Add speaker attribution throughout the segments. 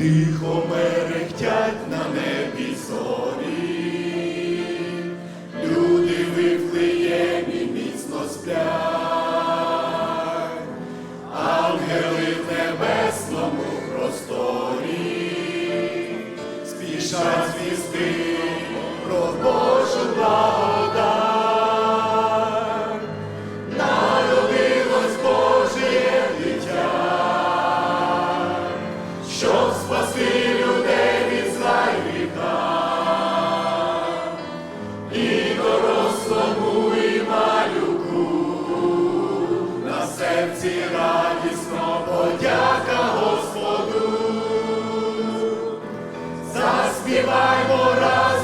Speaker 1: тихо мерехтять на небі зорі. радісно подяка Господу, заспіваймо разом.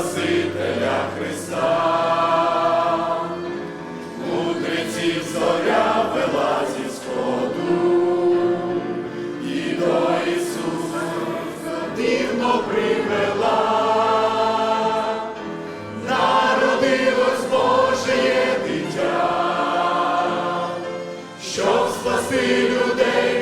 Speaker 1: Спасителя Христа, мудреців зоря вела зі сходу, і до Ісуса дивно привела, народилось Божеє дитя, щоб спасти людей.